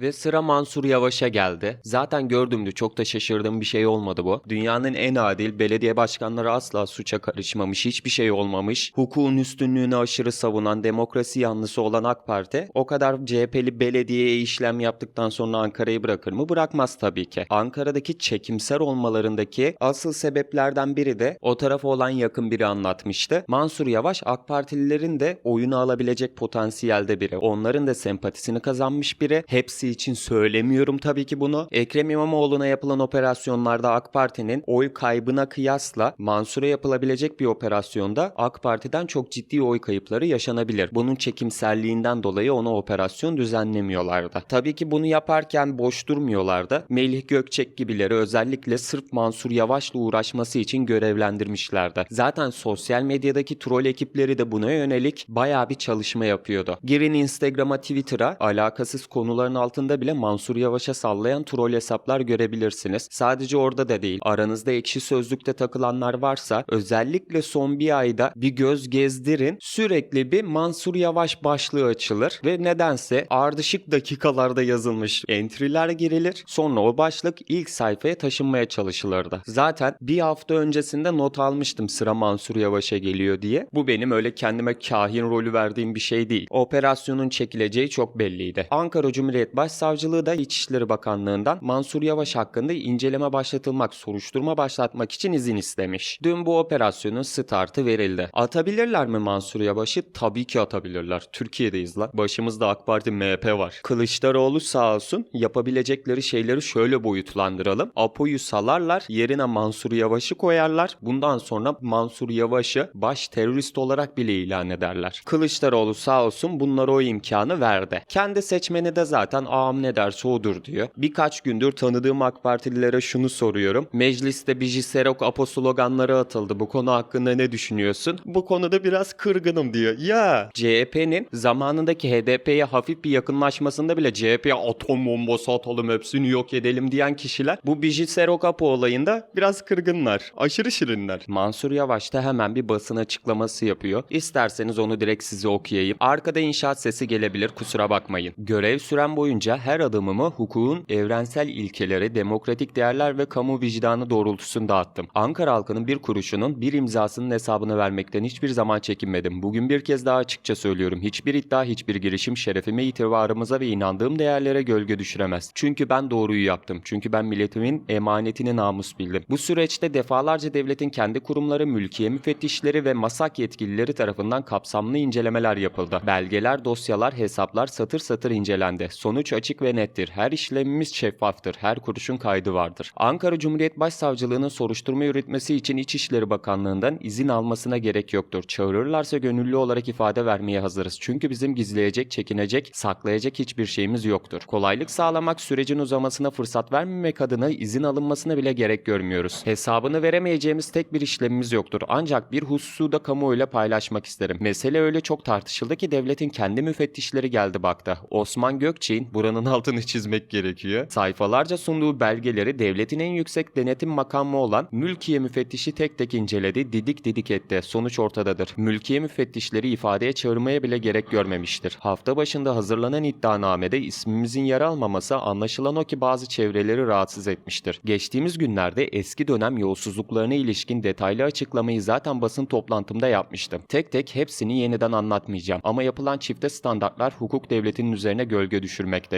Ve sıra Mansur Yavaş'a geldi. Zaten gördüğümde çok da şaşırdığım bir şey olmadı bu. Dünyanın en adil belediye başkanları asla suça karışmamış, hiçbir şey olmamış. Hukukun üstünlüğünü aşırı savunan, demokrasi yanlısı olan AK Parti o kadar CHP'li belediyeye işlem yaptıktan sonra Ankara'yı bırakır mı? Bırakmaz tabii ki. Ankara'daki çekimser olmalarındaki asıl sebeplerden biri de o tarafa olan yakın biri anlatmıştı. Mansur Yavaş AK Partililerin de oyunu alabilecek potansiyelde biri. Onların da sempatisini kazanmış biri. Hepsi için söylemiyorum tabii ki bunu. Ekrem İmamoğlu'na yapılan operasyonlarda AK Parti'nin oy kaybına kıyasla Mansur'a yapılabilecek bir operasyonda AK Parti'den çok ciddi oy kayıpları yaşanabilir. Bunun çekimselliğinden dolayı ona operasyon düzenlemiyorlardı. Tabii ki bunu yaparken boş durmuyorlardı. Melih Gökçek gibileri özellikle sırf Mansur Yavaş'la uğraşması için görevlendirmişlerdi. Zaten sosyal medyadaki troll ekipleri de buna yönelik bayağı bir çalışma yapıyordu. Girin Instagram'a, Twitter'a alakasız konuların altında bile Mansur Yavaş'a sallayan troll hesaplar görebilirsiniz. Sadece orada da değil. Aranızda ekşi sözlükte takılanlar varsa özellikle son bir ayda bir göz gezdirin. Sürekli bir Mansur Yavaş başlığı açılır ve nedense ardışık dakikalarda yazılmış entry'ler girilir. Sonra o başlık ilk sayfaya taşınmaya çalışılırdı. Zaten bir hafta öncesinde not almıştım sıra Mansur Yavaş'a geliyor diye. Bu benim öyle kendime kahin rolü verdiğim bir şey değil. Operasyonun çekileceği çok belliydi. Ankara Cumhuriyet Başsavcılığı da İçişleri Bakanlığı'ndan Mansur Yavaş hakkında inceleme başlatılmak, soruşturma başlatmak için izin istemiş. Dün bu operasyonun startı verildi. Atabilirler mi Mansur Yavaş'ı? Tabii ki atabilirler. Türkiye'deyiz la. Başımızda AK Parti MHP var. Kılıçdaroğlu sağ olsun yapabilecekleri şeyleri şöyle boyutlandıralım. Apo'yu salarlar, yerine Mansur Yavaş'ı koyarlar. Bundan sonra Mansur Yavaş'ı baş terörist olarak bile ilan ederler. Kılıçdaroğlu sağ olsun bunlara o imkanı verdi. Kendi seçmeni de zaten ağam ne derse odur diyor. Birkaç gündür tanıdığım AK Partililere şunu soruyorum. Mecliste Biji Serok Apo sloganları atıldı. Bu konu hakkında ne düşünüyorsun? Bu konuda biraz kırgınım diyor. Ya CHP'nin zamanındaki HDP'ye hafif bir yakınlaşmasında bile CHP'ye atom bombası atalım hepsini yok edelim diyen kişiler bu Biji Serok Apo olayında biraz kırgınlar. Aşırı şirinler. Mansur Yavaş da hemen bir basın açıklaması yapıyor. İsterseniz onu direkt size okuyayım. Arkada inşaat sesi gelebilir kusura bakmayın. Görev süren boyunca her adımımı hukukun evrensel ilkeleri, demokratik değerler ve kamu vicdanı doğrultusunda attım. Ankara halkının bir kuruşunun bir imzasının hesabını vermekten hiçbir zaman çekinmedim. Bugün bir kez daha açıkça söylüyorum. Hiçbir iddia, hiçbir girişim şerefime, itibarımıza ve inandığım değerlere gölge düşüremez. Çünkü ben doğruyu yaptım. Çünkü ben milletimin emanetini namus bildim. Bu süreçte defalarca devletin kendi kurumları, mülkiye müfettişleri ve masak yetkilileri tarafından kapsamlı incelemeler yapıldı. Belgeler, dosyalar, hesaplar satır satır incelendi. Sonuç açık ve nettir. Her işlemimiz şeffaftır. Her kuruşun kaydı vardır. Ankara Cumhuriyet Başsavcılığı'nın soruşturma yürütmesi için İçişleri Bakanlığı'ndan izin almasına gerek yoktur. Çağırırlarsa gönüllü olarak ifade vermeye hazırız. Çünkü bizim gizleyecek, çekinecek, saklayacak hiçbir şeyimiz yoktur. Kolaylık sağlamak sürecin uzamasına fırsat vermemek adına izin alınmasına bile gerek görmüyoruz. Hesabını veremeyeceğimiz tek bir işlemimiz yoktur. Ancak bir hususu da kamuoyuyla paylaşmak isterim. Mesele öyle çok tartışıldı ki devletin kendi müfettişleri geldi baktı. Osman Gökçek'in buranın altını çizmek gerekiyor. Sayfalarca sunduğu belgeleri devletin en yüksek denetim makamı olan mülkiye müfettişi tek tek inceledi, didik didik etti. Sonuç ortadadır. Mülkiye müfettişleri ifadeye çağırmaya bile gerek görmemiştir. Hafta başında hazırlanan iddianamede ismimizin yer almaması anlaşılan o ki bazı çevreleri rahatsız etmiştir. Geçtiğimiz günlerde eski dönem yolsuzluklarına ilişkin detaylı açıklamayı zaten basın toplantımda yapmıştım. Tek tek hepsini yeniden anlatmayacağım ama yapılan çifte standartlar hukuk devletinin üzerine gölge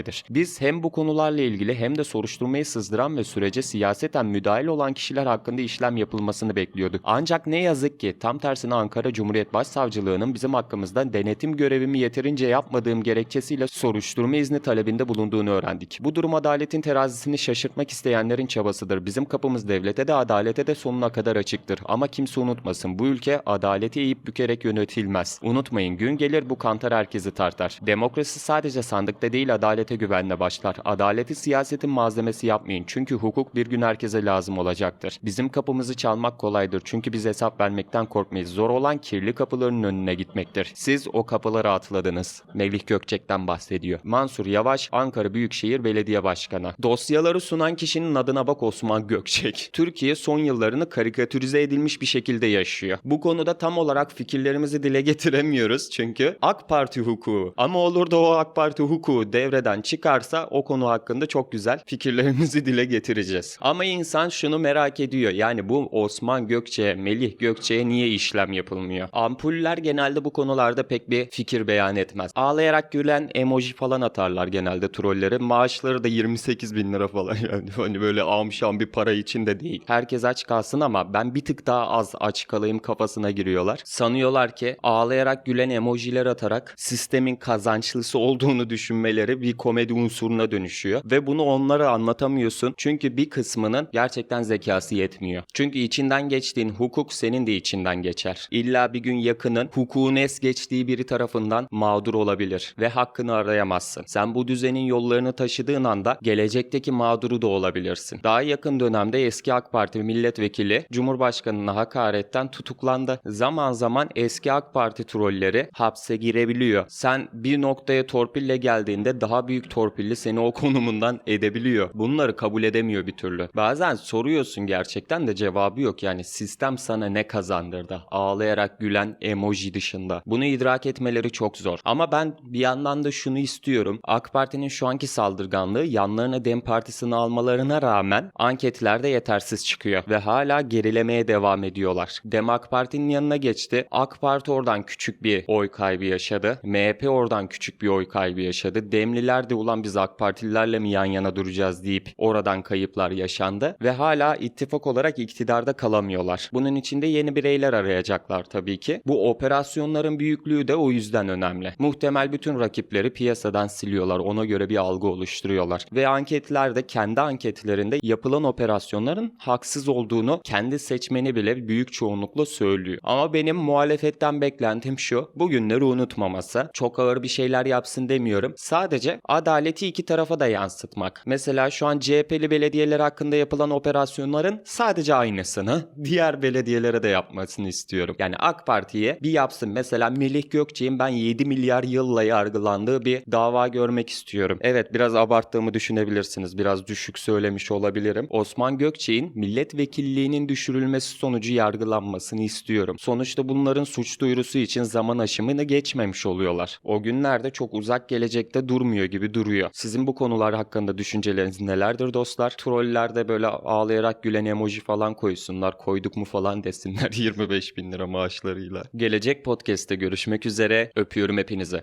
düşürmektedir. Biz hem bu konularla ilgili hem de soruşturmayı sızdıran ve sürece siyaseten müdahil olan kişiler hakkında işlem yapılmasını bekliyorduk. Ancak ne yazık ki tam tersine Ankara Cumhuriyet Başsavcılığı'nın bizim hakkımızda denetim görevimi yeterince yapmadığım gerekçesiyle soruşturma izni talebinde bulunduğunu öğrendik. Bu durum adaletin terazisini şaşırtmak isteyenlerin çabasıdır. Bizim kapımız devlete de adalete de sonuna kadar açıktır. Ama kimse unutmasın bu ülke adaleti eğip bükerek yönetilmez. Unutmayın gün gelir bu kantar herkesi tartar. Demokrasi sadece sandıkta değil adalete güvenle başlar. Adaleti siyasetin malzemesi yapmayın çünkü hukuk bir gün herkese lazım olacaktır. Bizim kapımızı çalmak kolaydır çünkü biz hesap vermekten korkmayız. Zor olan kirli kapıların önüne gitmektir. Siz o kapıları atladınız. Melih Gökçek'ten bahsediyor. Mansur Yavaş, Ankara Büyükşehir Belediye Başkanı. Dosyaları sunan kişinin adına bak Osman Gökçek. Türkiye son yıllarını karikatürize edilmiş bir şekilde yaşıyor. Bu konuda tam olarak fikirlerimizi dile getiremiyoruz çünkü AK Parti hukuku. Ama olur da o AK Parti hukuku devreden nereden çıkarsa o konu hakkında çok güzel fikirlerimizi dile getireceğiz. Ama insan şunu merak ediyor. Yani bu Osman Gökçe, Melih Gökçe'ye niye işlem yapılmıyor? Ampuller genelde bu konularda pek bir fikir beyan etmez. Ağlayarak gülen emoji falan atarlar genelde trollere. Maaşları da 28 bin lira falan yani. Hani böyle amşan bir para için de değil. Herkes aç kalsın ama ben bir tık daha az aç kalayım kafasına giriyorlar. Sanıyorlar ki ağlayarak gülen emojiler atarak sistemin kazançlısı olduğunu düşünmeleri bir komedi unsuruna dönüşüyor. Ve bunu onlara anlatamıyorsun. Çünkü bir kısmının gerçekten zekası yetmiyor. Çünkü içinden geçtiğin hukuk senin de içinden geçer. İlla bir gün yakının hukukun es geçtiği biri tarafından mağdur olabilir ve hakkını arayamazsın. Sen bu düzenin yollarını taşıdığın anda gelecekteki mağduru da olabilirsin. Daha yakın dönemde eski AK Parti milletvekili Cumhurbaşkanına hakaretten tutuklandı. Zaman zaman eski AK Parti trolleri hapse girebiliyor. Sen bir noktaya torpille geldiğinde daha büyük torpilli seni o konumundan edebiliyor. Bunları kabul edemiyor bir türlü. Bazen soruyorsun gerçekten de cevabı yok. Yani sistem sana ne kazandırdı? Ağlayarak gülen emoji dışında. Bunu idrak etmeleri çok zor. Ama ben bir yandan da şunu istiyorum. AK Parti'nin şu anki saldırganlığı yanlarına Dem Partisi'ni almalarına rağmen anketlerde yetersiz çıkıyor. Ve hala gerilemeye devam ediyorlar. Dem AK Parti'nin yanına geçti. AK Parti oradan küçük bir oy kaybı yaşadı. MHP oradan küçük bir oy kaybı yaşadı. Demliler de ulan biz AK Partililerle mi yan yana duracağız deyip oradan kayıplar yaşandı. Ve hala ittifak olarak iktidarda kalamıyorlar. Bunun içinde yeni bireyler arayacaklar tabii ki. Bu operasyonların büyüklüğü de o yüzden önemli. Muhtemel bütün rakipleri piyasadan siliyorlar. Ona göre bir algı oluşturuyorlar. Ve anketlerde kendi anketlerinde yapılan operasyonların haksız olduğunu kendi seçmeni bile büyük çoğunlukla söylüyor. Ama benim muhalefetten beklentim şu. Bugünleri unutmaması. Çok ağır bir şeyler yapsın demiyorum. Sadece adaleti iki tarafa da yansıtmak. Mesela şu an CHP'li belediyeler hakkında yapılan operasyonların sadece aynısını diğer belediyelere de yapmasını istiyorum. Yani AK Parti'ye bir yapsın. Mesela Melih Gökçe'nin ben 7 milyar yılla yargılandığı bir dava görmek istiyorum. Evet biraz abarttığımı düşünebilirsiniz. Biraz düşük söylemiş olabilirim. Osman Gökçe'nin milletvekilliğinin düşürülmesi sonucu yargılanmasını istiyorum. Sonuçta bunların suç duyurusu için zaman aşımını geçmemiş oluyorlar. O günlerde çok uzak gelecekte durmuyor gibi duruyor. Sizin bu konular hakkında düşünceleriniz nelerdir dostlar? Trollerde böyle ağlayarak gülen emoji falan koysunlar. Koyduk mu falan desinler 25 bin lira maaşlarıyla. Gelecek podcast'te görüşmek üzere. Öpüyorum hepinizi.